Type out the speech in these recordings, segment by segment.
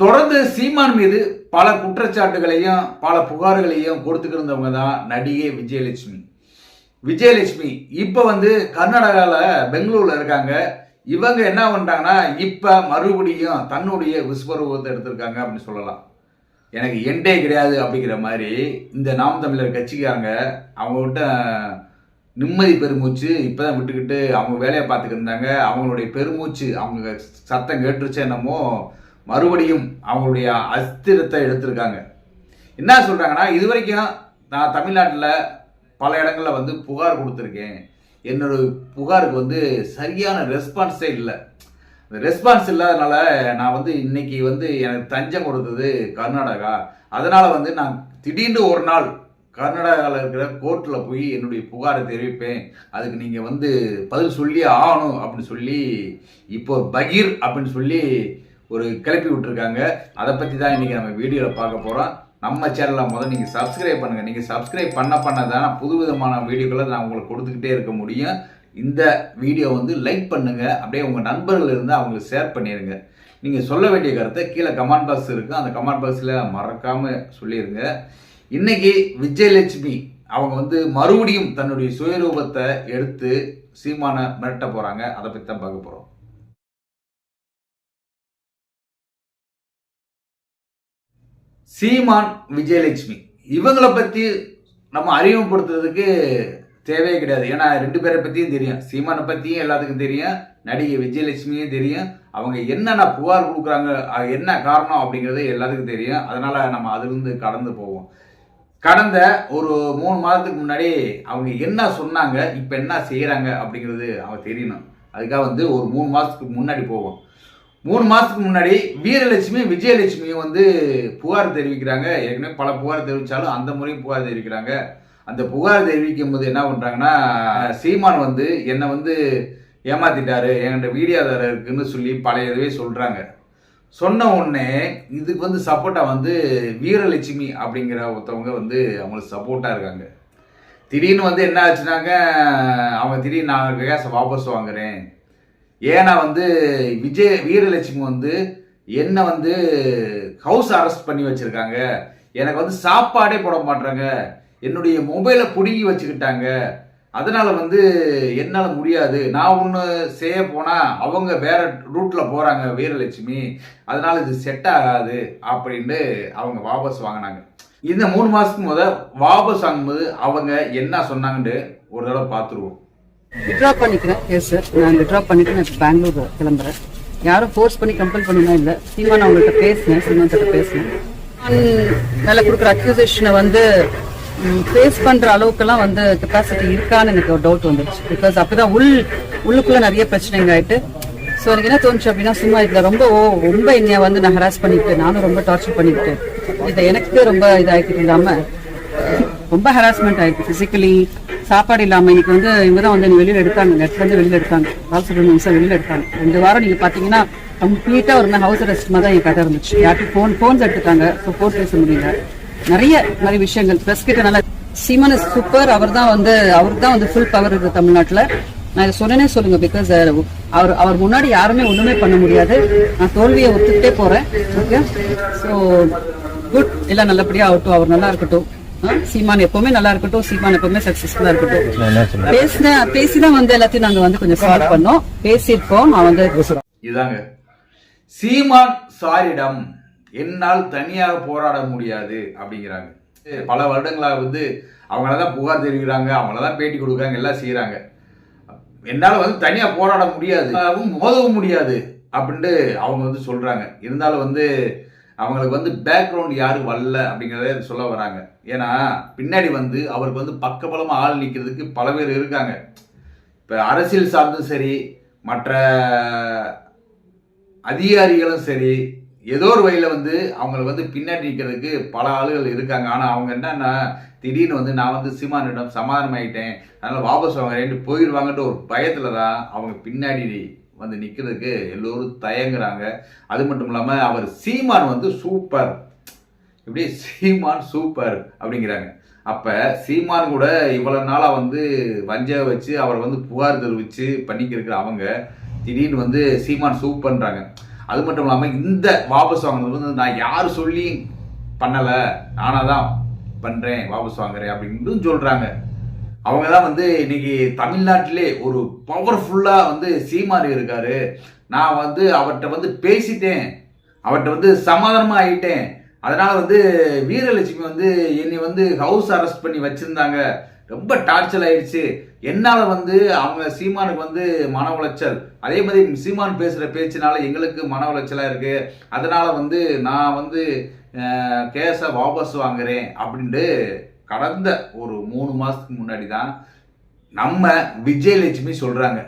தொடர்ந்து சீமான் மீது பல குற்றச்சாட்டுகளையும் பல புகார்களையும் கொடுத்துக்கிட்டு இருந்தவங்க தான் நடிகை விஜயலட்சுமி. விஜயலட்சுமி இப்போ வந்து கர்நாடகாவில் பெங்களூரில் இருக்காங்க. இவங்க என்ன பண்ணிட்டாங்கன்னா இப்போ மறுபடியும் தன்னுடைய விஸ்வரூபத்தை எடுத்திருக்காங்க அப்படின்னு சொல்லலாம். எனக்கு எண்டே கிடையாது அப்படிங்கிற மாதிரி இந்த நாம் தமிழர் கட்சிக்காரங்க அவங்ககிட்ட நிம்மதி பெருமூச்சு இப்போ தான் விட்டுக்கிட்டு அவங்க வேலையை பார்த்துக்கிட்டு இருந்தாங்க. அவங்களுடைய பெருமூச்சு அவங்க சத்தம் கேட்டுருச்சு என்னமோ மறுபடியும் அவங்களுடைய அஸ்திரத்தை எடுத்திருக்காங்க. என்ன சொல்கிறாங்கன்னா இது வரைக்கும் நான் தமிழ்நாட்டில் பல இடங்களில் வந்து புகார் கொடுத்துருக்கேன். என்னோட புகாருக்கு வந்து சரியான ரெஸ்பான்ஸே இல்லை. அந்த ரெஸ்பான்ஸ் இல்லாதனால நான் வந்து இன்னைக்கு வந்து எனக்கு தஞ்சம் கொடுத்தது கர்நாடகா. அதனால் வந்து நான் திடீர்னு ஒரு நாள் கர்நாடகாவில் இருக்கிற கோர்ட்டில் போய் என்னுடைய புகாரை தெரிவிப்பேன். அதுக்கு நீங்கள் வந்து பதில் சொல்லியே ஆகணும் அப்படின்னு சொல்லி இப்போ பகீர் அப்படின்னு சொல்லி ஒரு கிளப்பி விட்டுருக்காங்க. அதை பற்றி தான் இன்றைக்கி நம்ம வீடியோவில் பார்க்க போகிறோம் நம்ம சேனலில் முதல் நீங்கள் சப்ஸ்கிரைப் பண்ணுங்கள் நீங்கள் சப்ஸ்கிரைப் பண்ண பண்ண தான் புது விதமான வீடியோக்களை நான் உங்களுக்கு கொடுத்துக்கிட்டே இருக்க முடியும். இந்த வீடியோ வந்து லைக் பண்ணுங்கள் அப்படியே உங்கள் நண்பர்கள் இருந்தால் அவங்களுக்கு ஷேர் பண்ணிடுங்க நீங்கள் சொல்ல வேண்டிய கருத்தை கீழே கமெண்ட் பாக்ஸ் இருக்குது அந்த கமெண்ட் பாக்ஸில் மறக்காமல் சொல்லிடுங்க இன்றைக்கி விஜயலட்சுமி அவங்க வந்து மறுபடியும் தன்னுடைய சுயரூபத்தை எடுத்து சீமானை மிரட்ட போகிறாங்க அதை பற்றி தான் பார்க்க போகிறோம் சீமான் விஜயலட்சுமி. இவங்களை பற்றி நம்ம அறிமுகப்படுத்துறதுக்கு தேவையே கிடையாது. ஏன்னா ரெண்டு பேரை பற்றியும் தெரியும். சீமானை பற்றியும் எல்லாத்துக்கும் தெரியும். நடிகை விஜயலட்சுமியும் தெரியும். அவங்க என்னென்ன புகார் கொடுக்குறாங்க என்ன காரணம் அப்படிங்கிறது எல்லாத்துக்கும் தெரியும். அதனால் நம்ம அதுலேருந்து கடந்து போவோம். கடந்த ஒரு மூணு மாதத்துக்கு முன்னாடி அவங்க என்ன சொன்னாங்க இப்போ என்ன செய்கிறாங்க அப்படிங்கிறது அவங்க தெரியணும். அதுக்காக வந்து ஒரு மூணு மாதத்துக்கு முன்னாடி போவோம். மூணு மாதத்துக்கு முன்னாடி வீரலட்சுமி விஜயலட்சுமியும் வந்து புகார் தெரிவிக்கிறாங்க. ஏற்கனவே பல புகார் தெரிவித்தாலும் அந்த முறையும் புகார் தெரிவிக்கிறாங்க. அந்த புகார் தெரிவிக்கும் போது என்ன பண்ணுறாங்கன்னா சீமான் வந்து என்னை வந்து ஏமாத்திட்டாரு என்கிட்ட வீடியோதாரர் இருக்குன்னு சொல்லி பழைய இதுவே சொல்கிறாங்க சொன்ன உடனே இதுக்கு வந்து சப்போர்ட்டாக வந்து வீரலட்சுமி அப்படிங்கிற ஒருத்தவங்க வந்து அவங்களுக்கு சப்போர்ட்டாக இருக்காங்க. திடீர்னு வந்து என்ன ஆச்சுனாங்க அவங்க திடீர்னு நான் கேஸை வாபஸ் வாங்குறேன். ஏன்னா வந்து விஜய் வீரலட்சுமி வந்து என்னை வந்து ஹவுஸ் அரெஸ்ட் பண்ணி வச்சுருக்காங்க. எனக்கு வந்து சாப்பாடே போட மாட்டாங்க என்னுடைய மொபைலை பிடுங்கி வச்சுக்கிட்டாங்க. அதனால் வந்து என்னால் முடியாது. நான் ஒன்று செய்ய போனால் அவங்க வேற ரூட்டில் போகிறாங்க வீரலட்சுமி. அதனால் இது செட் ஆகாது அப்படின்ட்டு அவங்க வாபஸ் வாங்கினாங்க. இந்த மூணு மாதத்துக்கு முத வாபஸ் வாங்கும்போது அவங்க என்ன சொன்னாங்கன்ட்டு ஒரு தடவை பார்த்துருவோம். விட்ரா பண்ணிக்கிறேன். சார் நான் விட்ரா பண்ணிட்டு நான் இப்போ பெங்களூர் கிளம்புறேன். யாரும் ஃபோர்ஸ் பண்ணி கம்பல் பண்ணலாம் இல்லை. சீமான் அவங்கள்ட்ட பேசினேன். சீமான் கிட்ட பேசினேன். மேலே கொடுக்குற அக்யூசேஷனை வந்து ஃபேஸ் பண்ற அளவுக்குலாம் வந்து கெப்பாசிட்டி இருக்கான்னு எனக்கு ஒரு டவுட் வந்துருச்சு. பிகாஸ் அப்பதான் உள் உள்ளுக்குள்ள நிறைய பிரச்சனைங்க ஆயிட்டு. ஸோ எனக்கு என்ன தோணுச்சு அப்படின்னா சும்மா இதில் ரொம்ப ஓ ரொம்ப என்னைய வந்து நான் ஹராஸ் பண்ணிக்கிட்டு நானும் ரொம்ப டார்ச்சர் பண்ணிக்கிட்டேன் இதை எனக்கு ரொம்ப இதாகிட்டு இல்லாமல் ரொம்ப ஹராஸ்மெண்ட் ஆயிருக்கு. பிசிக்கலி சாப்பாடு இல்லாமல் இன்னைக்கு வந்து இவங்க தான் வந்து என்னை வெளியில் எடுத்தாங்க. நெட்லேருந்து வந்து வெளியில் எடுத்தாங்க. பாலசுப்ரமணியம் சார் வெளியில் எடுத்தாங்க. ரெண்டு வாரம் நீங்கள் பார்த்தீங்கன்னா கம்ப்ளீட்டாக ஒரு ஹவுஸ் அரெஸ்ட் மாதிரி தான் என் கதை இருந்துச்சு. யார்ட்டும் ஃபோன் ஃபோன்ஸ் எடுத்துட்டாங்க. ஸோ ஃபோன் பேச முடியல. நிறைய நிறைய விஷயங்கள். ப்ரெஸ் கிட்ட நல்லா சீமன் சூப்பர் அவர் தான் வந்து அவருக்கு தான் வந்து ஃபுல் பவர் இருக்குது தமிழ்நாட்டில். நான் இதை சொன்னேனே சொல்லுங்க பிகாஸ் uh, அவர் அவர் முன்னாடி யாருமே ஒன்றுமே பண்ண முடியாது. நான் தோல்வியை ஒத்துக்கிட்டே போகிறேன் ஓகே ஸோ குட் எல்லாம் நல்லபடியாக ஆகட்டும். அவர் நல்லா இருக்கட்டும். சீமான் எப்பவுமே நல்லா இருக்கட்டும் சீமான் எப்பவுமே சக்சஸ்ஃபுல்லா இருக்கட்டும். பேசின பேசிதான் வந்து எல்லாத்தையும் நாங்க வந்து கொஞ்சம் சால்வ் பண்ணோம். பேசியிருக்கோம் நான் வந்து இதாங்க. சீமான் சாரிடம் என்னால் தனியாக போராட முடியாது அப்படிங்கிறாங்க. பல வருடங்களாக வந்து அவங்கள தான் புகார் தெரிவிக்கிறாங்க அவங்கள தான் பேட்டி கொடுக்குறாங்க எல்லாம் செய்கிறாங்க என்னால் வந்து தனியாக போராட முடியாது மோதவும் முடியாது அப்படின்ட்டு அவங்க வந்து சொல்கிறாங்க இருந்தாலும் வந்து அவங்களுக்கு வந்து பேக்ரவுண்ட் யாரும் வரல அப்படிங்கிறத சொல்ல வராங்க. ஏன்னா பின்னாடி வந்து அவருக்கு வந்து பக்கபலமாக ஆள் நிற்கிறதுக்கு பல பேர் இருக்காங்க. இப்போ அரசியல் சார்ந்தும் சரி மற்ற அதிகாரிகளும் சரி ஏதோ ஒரு வழியில் வந்து அவங்கள வந்து பின்னாடி நிற்கிறதுக்கு பல ஆளுகள் இருக்காங்க. ஆனால் அவங்க என்னன்னா திடீர்னு வந்து நான் வந்து சீமானிடம் சமாதானமாயிட்டேன் அதனால் வாபஸ் வாங்குறேன்ட்டு போயிடுவாங்கன்ற ஒரு பயத்தில் தான் அவங்க பின்னாடி வந்து நிற்கிறதுக்கு எல்லோரும் தயங்குறாங்க. அது மட்டும் இல்லாமல் அவர் சீமான் வந்து சூப்பர். இப்படி சீமான் சூப்பர் அப்படிங்கிறாங்க. அப்போ சீமான் கூட இவ்வளோ நாளாக வந்து வஞ்ச வச்சு அவரை வந்து புகார் தெரிவித்து பண்ணிக்கிருக்கிற அவங்க திடீர்னு வந்து சீமான் சூப்பர்ன்றாங்க. அது மட்டும் இல்லாமல் இந்த வாபஸ் வாங்கினது வந்து நான் யார் சொல்லி பண்ணலை. நானாக தான் பண்ணுறேன் வாபஸ் வாங்குறேன் அப்படின்னு சொல்கிறாங்க அவங்க தான் வந்து இன்னைக்கு தமிழ்நாட்டிலே ஒரு பவர்ஃபுல்லாக வந்து சீமாரி இருக்காரு. நான் வந்து அவர்கிட்ட வந்து பேசிட்டேன். அவர்கிட்ட வந்து சமாதானமாக ஆயிட்டேன். அதனால வந்து வீரலட்சுமி வந்து என்னை வந்து ஹவுஸ் அரெஸ்ட் பண்ணி வச்சிருந்தாங்க. ரொம்ப டார்ச்சர் ஆயிடுச்சு. என்னால் வந்து அவங்க சீமானுக்கு வந்து மன உளைச்சல். அதே மாதிரி சீமான் பேசுகிற பேச்சினால எங்களுக்கு மன உளைச்சலாக இருக்குது அதனால் வந்து நான் வந்து கேஸை வாபஸ் வாங்குறேன் அப்படின்ட்டு கடந்த ஒரு மூணு மாதத்துக்கு முன்னாடி தான் நம்ம விஜயலட்சுமி சொல்கிறாங்க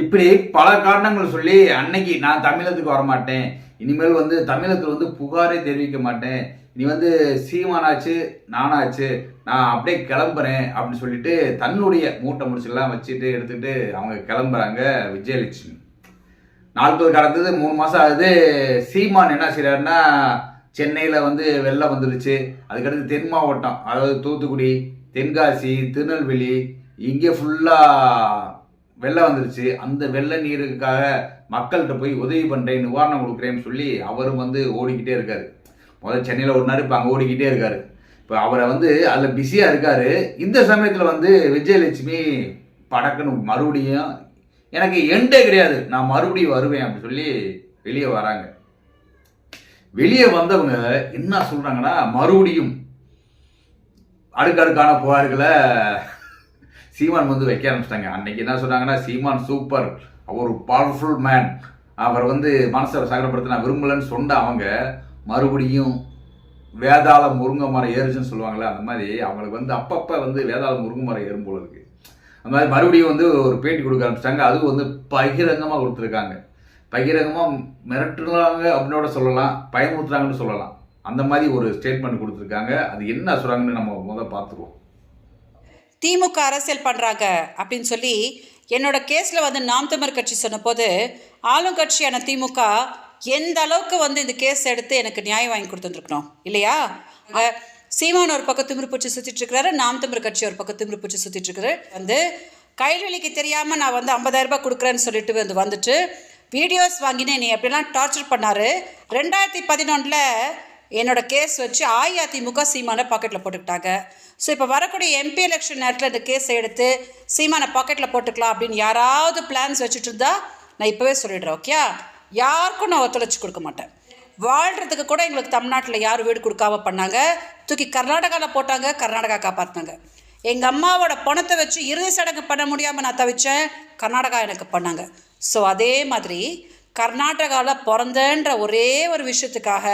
இப்படி பல காரணங்கள் சொல்லி அன்னைக்கு நான் தமிழகத்துக்கு வரமாட்டேன். இனிமேல் வந்து தமிழகத்தில் வந்து புகாரே தெரிவிக்க மாட்டேன். நீ வந்து சீமானாச்சு நானாச்சு நான் அப்படியே கிளம்புறேன் அப்படின்னு சொல்லிட்டு தன்னுடைய மூட்டை முடிச்செல்லாம் வச்சுட்டு எடுத்துகிட்டு அவங்க கிளம்புறாங்க விஜயலட்சுமி. நாட்கள் கடந்தது மூணு மாதம் ஆகுது. சீமான் என்ன செய்கிறாருன்னா சென்னையில் வந்து வெள்ளம் வந்துருச்சு. அதுக்கடுத்து தென் மாவட்டம் அதாவது தூத்துக்குடி தென்காசி திருநெல்வேலி இங்கே ஃபுல்லாக வெள்ளம் வந்துருச்சு. அந்த வெள்ள நீருக்காக மக்கள்கிட்ட போய் உதவி பண்ணுறேன் நிவாரணம் கொடுக்குறேன்னு சொல்லி அவரும் வந்து ஓடிக்கிட்டே இருக்கார். முதல்ல சென்னையில் ஓடினாரு இப்போ அங்கே ஓடிக்கிட்டே இருக்கார். இப்போ அவரை வந்து அதில் பிஸியாக இருக்கார். இந்த சமயத்தில் வந்து விஜயலட்சுமி படக்குன்னு மறுபடியும் எனக்கு எண்டே கிடையாது. நான் மறுபடியும் வருவேன் அப்படின்னு சொல்லி வெளியே வராங்க. வெளியே வந்தவங்க என்ன சொல்றாங்கன்னா மறுபடியும் அடுக்கடுக்கான புகார்களை சீமான் வந்து வைக்க ஆரம்பிச்சிட்டாங்க. அன்னைக்கு என்ன சொன்னாங்கன்னா சீமான் சூப்பர் அவர் ஒரு பவர்ஃபுல் மேன் அவர் வந்து மனசை சகலப்படுத்த நான் விரும்பலன்னு சொன்ன அவங்க மறுபடியும் வேதாள முருங்கை மரம் ஏறுச்சுன்னு சொல்லுவாங்களே அந்த மாதிரி அவங்களுக்கு வந்து அப்பப்போ வந்து வேதாள முருங்கை மரம் ஏறும் போல இருக்கு. அந்த மாதிரி மறுபடியும் வந்து ஒரு பேட்டி கொடுக்க ஆரம்பிச்சிட்டாங்க. அதுவும் வந்து பகிரங்கமாக கொடுத்துருக்காங்க. பகிரங்கமாக மிரட்டுறாங்க அப்படின்னோட சொல்லலாம் பயமுறுத்துறாங்கன்னு சொல்லலாம். அந்த மாதிரி ஒரு ஸ்டேட்மெண்ட் கொடுத்துருக்காங்க. அது என்ன சொல்கிறாங்கன்னு நம்ம முதல் பார்த்துருவோம் திமுக அரசியல் பண்ணுறாங்க அப்படின்னு சொல்லி என்னோட கேஸில் வந்து நாம் தமிழ் கட்சி சொன்னபோது ஆளுங்கட்சியான திமுக எந்த அளவுக்கு வந்து இந்த கேஸ் எடுத்து எனக்கு நியாயம் வாங்கி கொடுத்துருக்கணும் இல்லையா? சீமான் ஒரு பக்கம் திமிரு பூச்சி சுற்றிட்டு இருக்கிறாரு நாம் தமிழ் கட்சி ஒரு பக்கம் திமிரு பூச்சி சுற்றிட்டு இருக்கிறாரு. வந்து கைவெளிக்கு தெரியாமல் நான் வந்து 50000 ரூபாய் கொடுக்குறேன்னு சொல்லிட்டு வந்து வந்துட்டு வீடியோஸ் வாங்கினேன். நீ எப்படிலாம் டார்ச்சர் பண்ணாரு. ரெண்டாயிரத்தி பதினொன்றில் என்னோடய கேஸ் வச்சு அஇஅதிமுக சீமானை பாக்கெட்டில் போட்டுக்கிட்டாங்க. ஸோ இப்போ வரக்கூடிய எம்பி எலெக்ஷன் நேரத்தில் இந்த கேஸை எடுத்து சீமானை பாக்கெட்டில் போட்டுக்கலாம் அப்படின்னு யாராவது பிளான்ஸ் வச்சுட்டு இருந்தா நான் இப்போவே சொல்லிடுறேன் ஓகே யாருக்கும் நான் ஒத்துழைச்சி கொடுக்க மாட்டேன். வாழ்கிறதுக்கு கூட எங்களுக்கு தமிழ்நாட்டில் யாரும் வீடு கொடுக்காம பண்ணாங்க. தூக்கி கர்நாடகாவில் போட்டாங்க கர்நாடகா காப்பாற்றினாங்க எங்கள் அம்மாவோட பணத்தை வச்சு இறுதி சடங்கு பண்ண முடியாமல் நான் தவிச்சேன் கர்நாடகா எனக்கு பண்ணாங்க. ஸோ அதே மாதிரி கர்நாடகாவில் பிறந்தன்ற ஒரே ஒரு விஷயத்துக்காக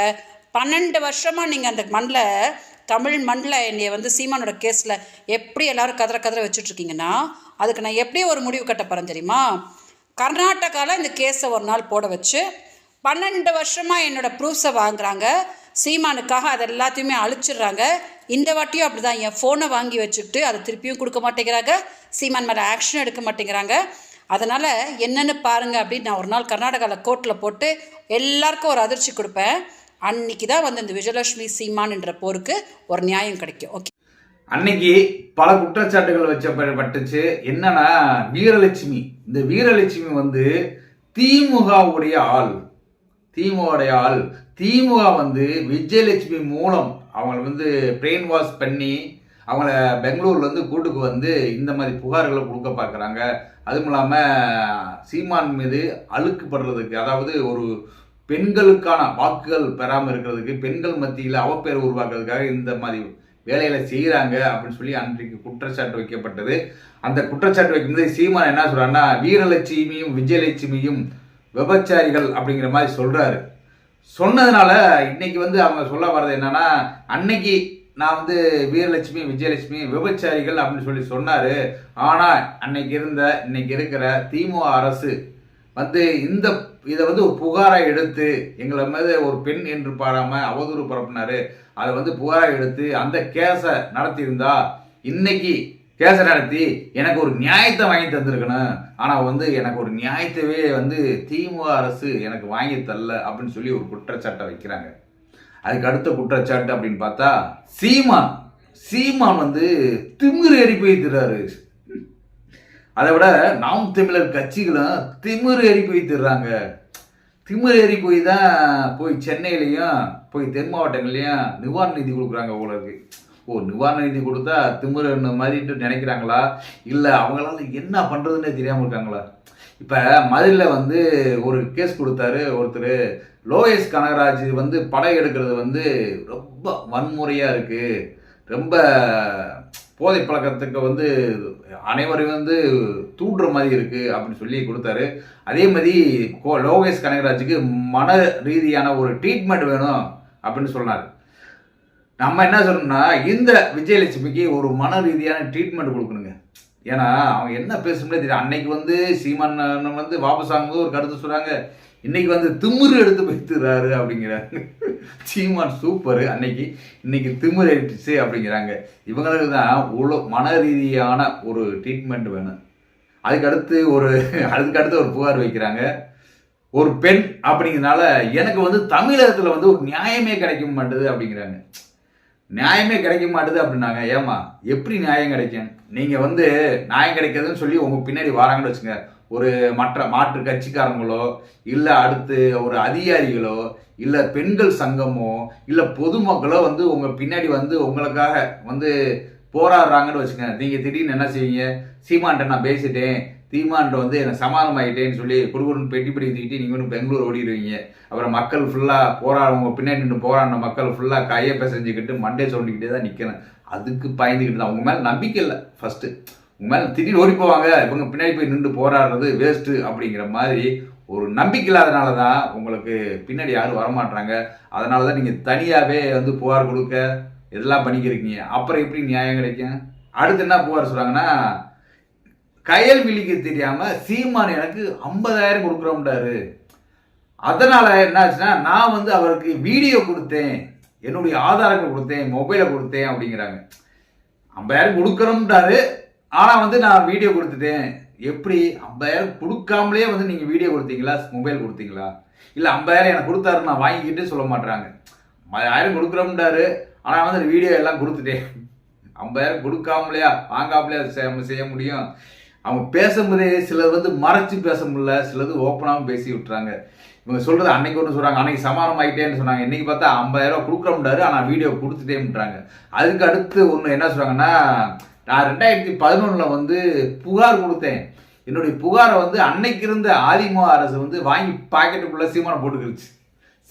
பன்னெண்டு வருஷமாக நீங்கள் அந்த மண்ணில் தமிழ் மண்ணில் என்னை வந்து சீமானோட கேஸில் எப்படி எல்லோரும் கதற கதற வச்சுட்ருக்கீங்கன்னா அதுக்கு நான் எப்படி ஒரு முடிவு கட்ட போகிறேன் தெரியுமா? கர்நாடகாவில் இந்த கேஸை ஒரு நாள் போட வச்சு பன்னெண்டு வருஷமாக என்னோடய ப்ரூஃப்ஸை வாங்குறாங்க. சீமானுக்காக அது எல்லாத்தையுமே அழிச்சிடுறாங்க. இந்த வாட்டியும் அப்படி தான் என் ஃபோனை வாங்கி வச்சுக்கிட்டு அதை திருப்பியும் கொடுக்க மாட்டேங்கிறாங்க. சீமான் மேலே ஆக்ஷன் எடுக்க மாட்டேங்கிறாங்க. அதனால் என்னென்னு பாருங்க அப்படின்னு நான் ஒரு நாள் கர்நாடகாவில் கோர்ட்டில் போட்டு எல்லாருக்கும் ஒரு அதிர்ச்சி கொடுப்பேன். அன்னைக்கு தான் வந்து இந்த விஜயலட்சுமி சீமான்ன்ற போருக்கு ஒரு நியாயம் கிடைக்கும். ஓகே. அன்னைக்கு பல குற்றச்சாட்டுகள் வச்ச பட்டுச்சு என்னன்னா வீரலட்சுமி. இந்த வீரலட்சுமி வந்து திமுகவுடைய ஆள். திமுகவுடைய ஆள். திமுக வந்து விஜயலட்சுமி மூலம் அவங்களை வந்து பிரெயின் வாஷ் பண்ணி அவங்கள பெங்களூர்லேருந்து கூட்டுக்கு வந்து இந்த மாதிரி புகார்களை கொடுக்க பார்க்குறாங்க. அதுவும் இல்லாமல் சீமான் மீது அழுக்குப்படுறதுக்கு அதாவது ஒரு பெண்களுக்கான வாக்குகள் பெறாமல் இருக்கிறதுக்கு பெண்கள் மத்தியில் அவப்பேர் உருவாக்குறதுக்காக இந்த மாதிரி வேலைகளை செய்கிறாங்க அப்படின்னு சொல்லி அன்றைக்கு குற்றச்சாட்டு வைக்கப்பட்டது. அந்த குற்றச்சாட்டு வைக்கும்போது சீமான் என்ன சொல்கிறாருன்னா வீரலட்சுமியும் விஜயலட்சுமியும் விபச்சாரிகள் அப்படிங்கிற மாதிரி சொல்கிறாரு சொன்னதுனால இன்னைக்கு வந்து அவங்க சொல்ல வர்றது என்னன்னா அன்னைக்கு நான் வந்து வீரலட்சுமி விஜயலட்சுமி விபச்சாரிகள் அப்படின்னு சொல்லி சொன்னார். ஆனால் அன்னைக்கு இருந்த இன்னைக்கு இருக்கிற திமுக அரசு வந்து இந்த இதை வந்து ஒரு புகாரை எடுத்து எங்களை மீது ஒரு பெண் என்று பாராமல் அவதூறு பரப்புனாரு. அதை வந்து புகாரை எடுத்து அந்த கேஸை நடத்தியிருந்தா இன்னைக்கு கேஸை நடத்தி எனக்கு ஒரு நியாயத்தை வாங்கி தந்திருக்கணும். ஆனால் வந்து எனக்கு ஒரு நியாயத்தவே வந்து திமுக அரசு எனக்கு வாங்கி தரல அப்படின்னு சொல்லி ஒரு குற்றச்சாட்டை வைக்கிறாங்க. அதுக்கு அடுத்த குற்றச்சாட்டு அப்படின்னு பார்த்தா சீமான். சீமான் வந்து திமிரு ஏறி போய்த்துறாரு அதை விட நாம் தமிழர் கட்சிகளும் திமிரு ஏறி போய்த்துறாங்க ஏறி போய் தான் போய் சென்னையிலையும் போய் தென் மாவட்டங்கள்லையும் நிவாரண நிதி கொடுக்குறாங்க உங்களுக்கு ஓ நிவாரண நிதி கொடுத்தா திமிரு மாதிரிட்டு நினைக்கிறாங்களா? இல்லை அவங்களால என்ன பண்ணுறதுன்னே தெரியாமல் இருக்காங்களா? இப்போ மதுரையில் வந்து ஒரு கேஸ் கொடுத்தாரு ஒருத்தர். லோயஸ் கனகராஜ் வந்து படம் எடுக்கிறது வந்து ரொம்ப வன்முறையாக இருக்குது ரொம்ப போதை பழக்கத்துக்கு வந்து அனைவரையும் வந்து தூண்டுற மாதிரி இருக்குது அப்படின்னு சொல்லி கொடுத்தாரு. அதே மாதிரி கோ லோகேஷ் கனகராஜுக்கு மன ரீதியான ஒரு ட்ரீட்மெண்ட் வேணும் அப்படின்னு சொன்னார். நம்ம என்ன சொல்லணும்னா இந்த விஜயலட்சுமிக்கு ஒரு மன ரீதியான ட்ரீட்மெண்ட் கொடுக்கணுங்க. ஏன்னா அவங்க என்ன பேசணும்னே தெரியும் அன்னைக்கு வந்து சீமான் வந்து வாபஸ் வாங்கும்போது ஒரு கருத்து சொல்றாங்க. இன்னைக்கு வந்து திமிரு எடுத்து வைத்துறாரு அப்படிங்கிறாங்க சீமான் சூப்பர் அன்னைக்கு. இன்னைக்கு திமிரு எடுத்துச்சு அப்படிங்கிறாங்க. இவங்களுக்கு தான் உள்ள மன ரீதியான ஒரு ட்ரீட்மெண்ட் வேணும். அதுக்கடுத்து ஒரு அதுக்கடுத்து ஒரு புகார் வைக்கிறாங்க. ஒரு பெண் அப்படிங்கிறதுனால எனக்கு வந்து தமிழகத்தில் வந்து ஒரு நியாயமே கிடைக்க மாட்டேது அப்படிங்கிறாங்க. நியாயமே கிடைக்க மாட்டுது அப்படின்னாங்க. ஏமா எப்படி நியாயம் கிடைக்கும்? நீங்கள் வந்து நியாயம் கிடைக்காதுன்னு சொல்லி உங்கள் பின்னாடி வராங்கன்னு வச்சுங்க. ஒரு மற்ற மாற்று கட்சிக்காரங்களோ இல்லை அடுத்து ஒரு அதிகாரிகளோ இல்லை பெண்கள் சங்கமோ இல்லை பொதுமக்களோ வந்து உங்கள் பின்னாடி வந்து உங்களுக்காக வந்து போராடுறாங்கன்னு வச்சுங்க. நீங்கள் திடீர்னு என்ன செய்வீங்க? சீமான்ட்ட நான் பேசிட்டேன். சீமான்ட்ட வந்து எனக்கு சமாதானம் ஆகிட்டேன்னு சொல்லி குடுகுடுன்னு பெட்டி பிடிக்கிட்டு நீங்கள் வந்து பெங்களூர் ஓடிடுவீங்க. அப்புறம் மக்கள் ஃபுல்லாக போராடுவங்க பின்னாடி நின்று போராடின மக்கள் ஃபுல்லாக கையை பிசைஞ்சுக்கிட்டு மண்டே சொல்லிக்கிட்டே தான் நிற்கிறேன் அதுக்கு பயந்துக்கிட்டு தான். உங்கள் மேலே நம்பிக்கை இல்லை. ஃபஸ்ட்டு உங்கள் மேலே திடீர்னு ஓடி போவாங்க. இவங்க பின்னாடி போய் நின்று போராடுறது வேஸ்ட்டு அப்படிங்கிற மாதிரி ஒரு நம்பிக்கை இல்லாதனால தான் உங்களுக்கு பின்னாடி யாரும் வரமாட்டாங்க அதனால தான் நீங்கள் தனியாகவே வந்து புகார் கொடுக்க இதெல்லாம் பண்ணிக்கிறீங்க அப்புறம் எப்படி நியாயம் கிடைக்கும்? அடுத்து என்ன புகார் சொல்கிறாங்கன்னா கயல் விழிக்க தெரியாமல் சீமான் எனக்கு ஐம்பதாயிரம் கொடுக்குறோம்டாரு. அதனால் என்னாச்சுன்னா நான் வந்து அவருக்கு வீடியோ கொடுத்தேன். என்னுடைய ஆதாரங்கள் கொடுத்தேன் மொபைலை கொடுத்தேன் அப்படிங்கிறாங்க. ஐம்பதாயிரம் கொடுக்குறோம்டாரு ஆனால் வந்து நான் வீடியோ கொடுத்துட்டேன். எப்படி? ஐம்பதாயிரம் கொடுக்காமலே வந்து நீங்கள் வீடியோ கொடுத்தீங்களா? மொபைல் கொடுத்தீங்களா? இல்லை ஐம்பதாயிரம் எனக்கு கொடுத்தாரு நான் வாங்கிக்கிட்டே சொல்ல மாட்டுறாங்க ஐம்பதாயிரம் கொடுக்குறோம்டாரு. ஆனால் வந்து வீடியோ எல்லாம் கொடுத்துட்டேன். ஐம்பதாயிரம் கொடுக்காமலையா வாங்காமலையா செய்ய முடியும். அவங்க பேசும்போதே சிலர் வந்து மறைச்சு பேச முடியல சிலது ஓப்பனாகவும் பேசி விட்டுறாங்க. இவங்க சொல்றது அன்னைக்கு ஒன்று சொல்கிறாங்க அன்னைக்கு சமாதானம் ஆகிட்டேன்னு சொன்னாங்க. இன்னைக்கு பார்த்தா ஐம்பதாயிரம் ரூபா கொடுக்குறோம்டாரு ஆனால் வீடியோ கொடுத்துட்டேன்றாங்க. அதுக்கு அடுத்து ஒன்று என்ன சொல்கிறாங்கன்னா நான் ரெண்டாயிரத்தி பதினொன்றில் வந்து புகார் கொடுத்தேன். என்னுடைய புகாரை வந்து அன்னைக்கு இருந்த அதிமுக அரசு வந்து வாங்கி பாக்கெட்டுக்குள்ளே சீமானை போட்டுக்கிடுச்சு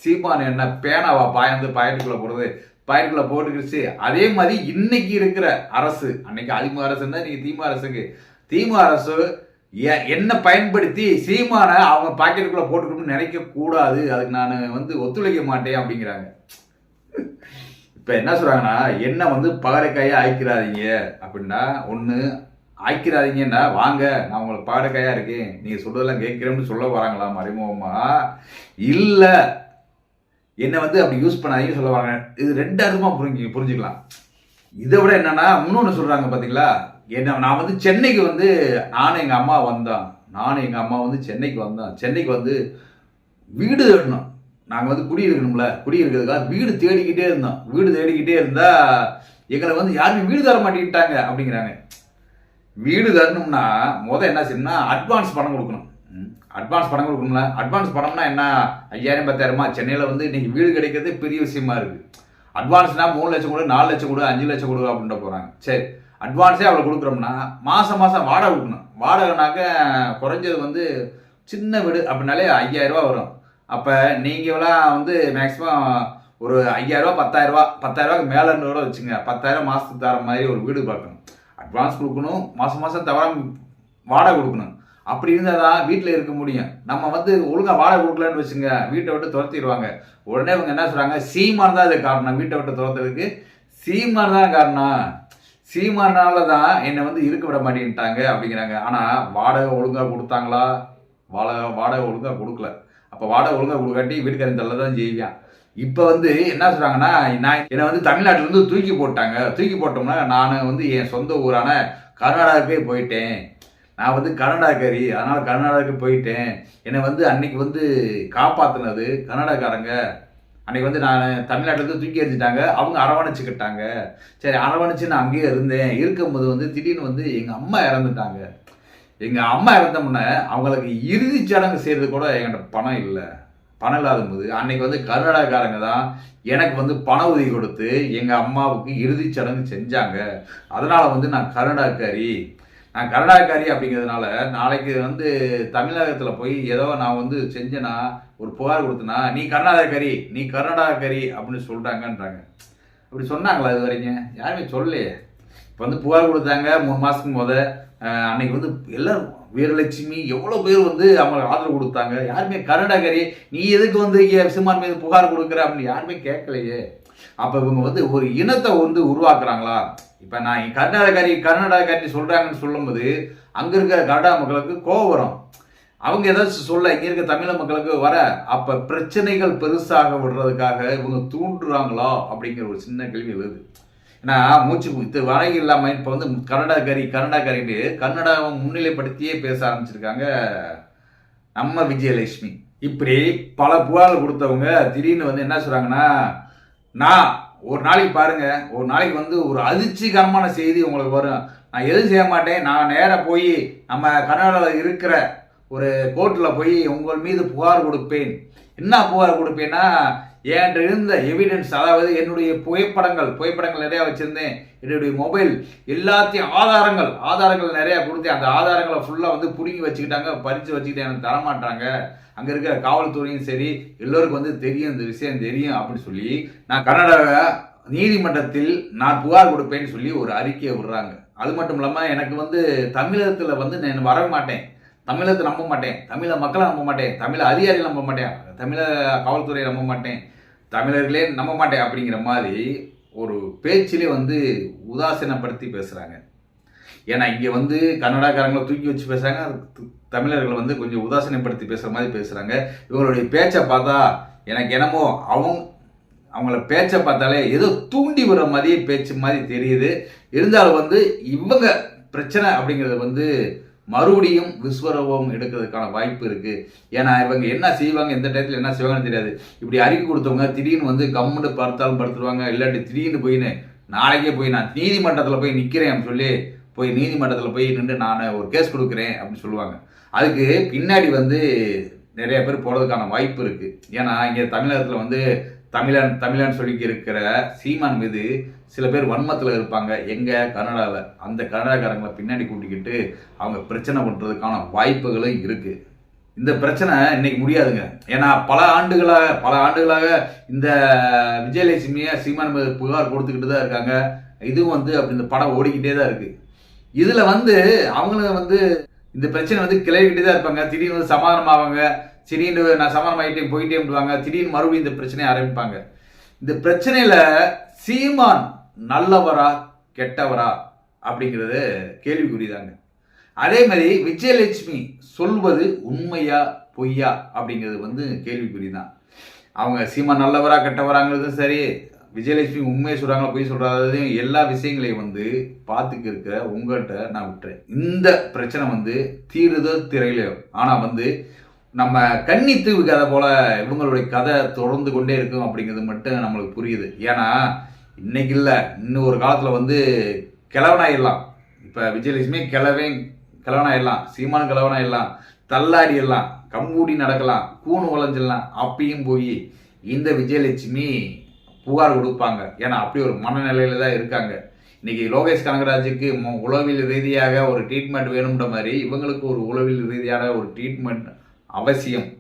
சீமான் என்ன பேனாவா பாயந்து பாக்கெட்டுக்குள்ளே போடுறது? பாக்கெட்டுக்குள்ளே போட்டுக்கிடுச்சு அதே மாதிரி இன்னைக்கு இருக்கிற அரசு அன்னைக்கு அதிமுக அரசு இருந்தால் இன்னைக்கு திமுக அரசுக்கு. திமுக அரசு என்ன பயன்படுத்தி சீமானை அவங்க பாக்கெட்டுக்குள்ள போட்டுக்கணும்னு நினைக்க கூடாது. அதுக்கு நான் வந்து ஒத்துழைக்க மாட்டேன் அப்படிங்கிறாங்க. இப்போ என்ன சொல்கிறாங்கன்னா என்ன வந்து பகடைக்காயாக ஆய்க்கிறாதீங்க அப்படின்னா ஒன்று ஆய்க்கிறாதீங்கன்னா வாங்க நான் உங்களுக்கு பகடைக்காயாக இருக்கேன். நீங்கள் சொல்கிறதெல்லாம் கேட்குறேன்னு சொல்ல வராங்களா மறைமுகமாக இல்லை. என்னை வந்து அப்படி யூஸ் பண்ணாதீங்க சொல்ல வராங்க. இது ரெண்டு அர்த்தமாக புரிஞ்சு புரிஞ்சுக்கலாம். இதை விட என்னென்னா இன்னொன்று சொல்கிறாங்க பார்த்தீங்களா என்ன நான் வந்து சென்னைக்கு வந்து நானும் எங்கள் அம்மா வந்தோம் நானும் எங்கள் அம்மா வந்து சென்னைக்கு வந்தோம் சென்னைக்கு வந்து வீடு தேடணும். நாங்கள் வந்து குடியிருக்கணும்ல குடியிருக்கிறதுக்காக வீடு தேடிக்கிட்டே இருந்தோம். வீடு தேடிக்கிட்டே இருந்தால் எங்களை வந்து யாருமே வீடு தர மாட்டேங்கிட்டாங்க அப்படிங்கிறாங்க. வீடு தரணும்னா முதல் என்ன செய்யணும்னா அட்வான்ஸ் பணம் கொடுக்கணும். அட்வான்ஸ் பணம் கொடுக்கணும்ல. அட்வான்ஸ் பணம்னா என்ன? ஐயாயிரம் பத்தாயிரமா? சென்னையில் வந்து இன்னைக்கு வீடு கிடைக்கிறதே பெரிய விஷயமா இருக்குது அட்வான்ஸ்னா மூணு லட்சம் கொடு நாலு லட்சம் கொடு அஞ்சு லட்சம் கொடு அப்படின்ட்டு போகிறாங்க சரி. அட்வான்ஸே அவ்வளோ கொடுக்குறோம்னா மாதம் மாதம் வாடகை கொடுக்கணும். வாடகைனாக்க குறைஞ்சது வந்து சின்ன வீடு அப்படின்னாலே ஐயாயிரம் வரும். அப்போ நீங்களாம் வந்து மேக்ஸிமம் ஒரு ஐயாயிரரூபா பத்தாயிரரூபா பத்தாயிரரூபாக்கு மேலே கூட வச்சுங்க. பத்தாயிரம் மாதத்துக்கு தர மாதிரி ஒரு வீடு பார்க்கணும். அட்வான்ஸ் கொடுக்கணும் மாதம் மாதம் தவறாம வாடகை கொடுக்கணும். அப்படி இருந்தால் தான் வீட்டில் இருக்க முடியும். நம்ம வந்து ஒழுங்காக வாடகை கொடுக்கலன்னு வச்சுங்க வீட்டை விட்டு துரத்திடுவாங்க. உடனே இவங்க என்ன சொல்கிறாங்க சீமான் தான் இது காரணம். வீட்டை விட்டு துரத்துறதுக்கு சீமான் தான் காரணம். சீமானால தான் என்னை வந்து இருக்க விட மாட்டேன்ட்டாங்க அப்படிங்கிறாங்க. ஆனால் வாடகை ஒழுங்காக கொடுத்தாங்களா? வாடகை வாடகை ஒழுங்காக கொடுக்கல. அப்போ வாடகை ஒழுங்காக கொடுக்காட்டி வீட்டுக்காரன் தள்ள தான் செய்வான். இப்போ வந்து என்ன சொல்கிறாங்கன்னா நான் என்னை வந்து தமிழ்நாட்டிலேருந்து தூக்கி போட்டாங்க. தூக்கி போட்டோம்னா நான் வந்து என் சொந்த ஊரான கர்நாடகாவுக்கே போயிட்டேன். நான் வந்து கர்நாடகாரி அதனால் கர்நாடகாவுக்கு போயிட்டேன். என்னை வந்து அன்னைக்கு வந்து காப்பாற்றினது கர்நாடகாரங்க அன்னைக்கு வந்து நான் தமிழ்நாட்டிலேருந்து தூக்கி எறிஞ்சிட்டாங்க. அவங்க அரவணைச்சிக்கிட்டாங்க. சரி அரவணைச்சு நான் அங்கேயே இருந்தேன். இருக்கும்போது வந்து திடீர்னு வந்து எங்கள் அம்மா இறந்துட்டாங்க. எங்கள் அம்மா இறந்த முன்னே அவங்களுக்கு இறுதிச் சடங்கு செய்கிறது கூட என்கிட்ட பணம் இல்லை. பணம் இல்லாத போது அன்னைக்கு வந்து கர்நாடகாக்காரங்க தான் எனக்கு வந்து பண உதவி கொடுத்து எங்கள் அம்மாவுக்கு இறுதிச் சடங்கு செஞ்சாங்க. அதனால் வந்து நான் கர்நாடகாரி நான் கர்நாடகாரி அப்படிங்கிறதுனால நாளைக்கு வந்து தமிழகத்தில் போய் ஏதோ நான் வந்து செஞ்சேனா ஒரு புகார் கொடுத்தனா நீ கர்நாடகாரி நீ கர்நாடகாரி அப்படின்னு சொல்கிறாங்கன்றாங்க அப்படி சொன்னாங்களா இது வரைக்கும்? யாருமே சொல்லலையே. இப்போ வந்து புகார் கொடுத்தாங்க மூணு மாதத்துக்கு முத அன்னைக்கு வந்து எல்லோரும் வீரலட்சுமி எவ்வளோ பேர் வந்து அவங்களுக்கு ஆதரவு கொடுத்தாங்க? யாருமே கர்நாடகாரி நீ எதுக்கு வந்து இங்க சிம்மான் மீது புகார் கொடுக்குற அப்படின்னு யாருமே கேட்கலையே. அப்போ இவங்க வந்து ஒரு இனத்தை வந்து உருவாக்குறாங்களா? இப்போ நான் கர்நாடகாரி கர்நாடகாரி சொல்கிறாங்கன்னு சொல்லும்போது அங்கே இருக்கிற கர்நாடக மக்களுக்கு கோவம் வரும். அவங்க ஏதாச்சும் சொல்ல இங்கே இருக்க தமிழ மக்களுக்கு வர அப்போ பிரச்சனைகள் பெருசாக விடுறதுக்காக இவங்க தூண்டுறாங்களா? அப்படிங்கிற ஒரு சின்ன கேள்வி வருது. ஏன்னா மூச்சு இது வரை இல்லாமல் இப்போ வந்து கன்னடக்காரி கன்னடக்காரின்னு கன்னடாவை முன்னிலைப்படுத்தியே பேச ஆரம்பிச்சிருக்காங்க நம்ம விஜயலட்சுமி. இப்படி பல புகார்கள் கொடுத்தவங்க திடீர்னு வந்து என்ன சொல்றாங்கன்னா நான் ஒரு நாளைக்கு பாருங்க ஒரு நாளைக்கு வந்து ஒரு அதிர்ச்சிகரமான செய்தி உங்களுக்கு வரும். நான் எதுவும் செய்ய மாட்டேன். நான் நேராக போய் நம்ம கர்நாடகாவில் இருக்கிற ஒரு கோர்ட்டில் போய் உங்கள் மீது புகார் கொடுப்பேன். என்ன புகார் கொடுப்பேன்னா என்கிட்ட இருந்த எவிடன்ஸ் அதாவது என்னுடைய புகைப்படங்கள் புகைப்படங்கள் நிறையா வச்சுருந்தேன். என்னுடைய மொபைல் எல்லாத்தையும் ஆதாரங்கள் ஆதாரங்கள் நிறையா கொடுத்து அந்த ஆதாரங்களை ஃபுல்லாக வந்து பிடுங்கி வச்சுக்கிட்டாங்க பறித்து வச்சுக்கிட்டு எனக்கு தரமாட்டாங்க. அங்கே இருக்கிற காவல்துறையும் சரி எல்லோருக்கும் வந்து தெரியும் இந்த விஷயம் தெரியும் அப்படின்னு சொல்லி நான் கர்நாடக நீதிமன்றத்தில் நான் புகார் கொடுப்பேன்னு சொல்லி ஒரு அறிக்கையை விடுறாங்க. அது மட்டும் இல்லாமல் எனக்கு வந்து தமிழகத்தில் வந்து நான் வரவே மாட்டேன். தமிழத்தை நம்ப மாட்டேன். தமிழ மக்களை நம்ப மாட்டேன். தமிழ அதிகாரிகளை நம்ப மாட்டேன். தமிழ காவல்துறையை நம்ப மாட்டேன். தமிழர்களே நம்ப மாட்டேன் அப்படிங்கிற மாதிரி ஒரு பேச்சிலே வந்து உதாசீனப்படுத்தி பேசுகிறாங்க ஏன்னா இங்கே வந்து கன்னடாக்காரங்களை தூக்கி வச்சு பேசுகிறாங்க தமிழர்கள் வந்து கொஞ்சம் உதாசீனப்படுத்தி பேசுகிற மாதிரி பேசுகிறாங்க இவங்களுடைய பேச்சை பார்த்தா எனக்கு என்னமோ அவங்க அவங்கள பேச்சை பார்த்தாலே ஏதோ தூண்டி விடுற மாதிரியே பேச்சு மாதிரி தெரியுது. இருந்தாலும் வந்து இவங்க பிரச்சனை அப்படிங்கிறது வந்து மறுபடியும் விஸ்வரூபம் எடுக்கிறதுக்கான வாய்ப்பு இருக்கு. ஏன்னா இவங்க என்ன செய்வாங்க எந்த டயத்தில் என்ன செய்வாங்கன்னு தெரியாது. இப்படி அறிக்கை கொடுத்தவங்க திடீர்னு வந்து கம்முன்னு பார்த்தாலும் படுத்துருவாங்க இல்லாட்டி திடீர்னு போயின்னு நாளைக்கே போய் நான் நீதிமன்றத்தில் போய் நிற்கிறேன் அப்படின்னு சொல்லி போய் நீதிமன்றத்தில் போய் நின்று நான் ஒரு கேஸ் கொடுக்குறேன் அப்படின்னு சொல்லுவாங்க. அதுக்கு பின்னாடி வந்து நிறைய பேர் போகிறதுக்கான வாய்ப்பு இருக்குது ஏன்னா இங்கே தமிழகத்தில் வந்து தமிழன் தமிழன் சொல்லி இருக்கிற சீமான் மீது சில பேர் வன்மத்தில் இருப்பாங்க. எங்கே? கனடாவில் அந்த கனடாக்காரங்களை பின்னாடி கூட்டிக்கிட்டு அவங்க பிரச்சனை பண்ணுறதுக்கான வாய்ப்புகளும் இருக்குது இந்த பிரச்சனை இன்னைக்கு முடியாதுங்க. ஏன்னா பல ஆண்டுகளாக பல ஆண்டுகளாக இந்த விஜயலட்சுமியை சீமான் மீது புகார் கொடுத்துக்கிட்டு தான் இருக்காங்க. இதுவும் வந்து அப்படி இந்த படம் ஓடிக்கிட்டே தான் இருக்குது இதில் வந்து அவங்களும் வந்து இந்த பிரச்சனை வந்து கிளறிக்கிட்டே தான் இருப்பாங்க. திடீர்னு வந்து சமாதானம் ஆவாங்க திடீர்னு நான் சமாதானம் ஆகிட்டேன் போயிட்டேன்டுவாங்க திடீர்னு மறுபடியும் இந்த பிரச்சனையை ஆரம்பிப்பாங்க. இந்த பிரச்சனையில சீமான் நல்லவரா கெட்டவரா அப்படிங்கிறது கேள்விக்குறிதாங்க. அதே மாதிரி விஜயலட்சுமி சொல்வது உண்மையா பொய்யா அப்படிங்கிறது வந்து கேள்விக்குறிதான். அவங்க சீமான் நல்லவரா கெட்டவராங்கிறதும் சரி விஜயலட்சுமி உண்மையை சொல்கிறாங்களா பொய் சொல்கிறதையும் எல்லா விஷயங்களையும் வந்து பார்த்துக்க இருக்கிற உங்கள்கிட்ட நான் விட்டுறேன். இந்த பிரச்சனை வந்து தீருதோ திரையிலையோ ஆனால் வந்து நம்ம கன்னித்தீவு கதை போல இவங்களுடைய கதை தொடர்ந்து கொண்டே இருக்கும் அப்படிங்கிறது மட்டும் நம்மளுக்கு புரியுது. ஏன்னா இன்னைக்கு இல்லை. இன்னும் ஒரு காலத்தில் வந்து கிழவனாயிடலாம் இப்போ விஜயலட்சுமி கிழவே கிழவனாயிடலாம் சீமான் கிழவனாயிடலாம் தள்ளாடிடலாம் கம்பூடி நடக்கலாம். கூணு உழைஞ்சிடலாம் அப்பயும் போய் இந்த விஜயலட்சுமி புகார் கொடுப்பாங்க. ஏன்னா அப்படி ஒரு மனநிலையில தான் இருக்காங்க. இன்னைக்கு லோகேஷ் கனகராஜுக்கு உளவில் உளவியல் ரீதியாக ஒரு ட்ரீட்மெண்ட் வேணுன்ற மாதிரி இவங்களுக்கு ஒரு உளவியல் ரீதியான ஒரு ட்ரீட்மெண்ட் அவசியம்.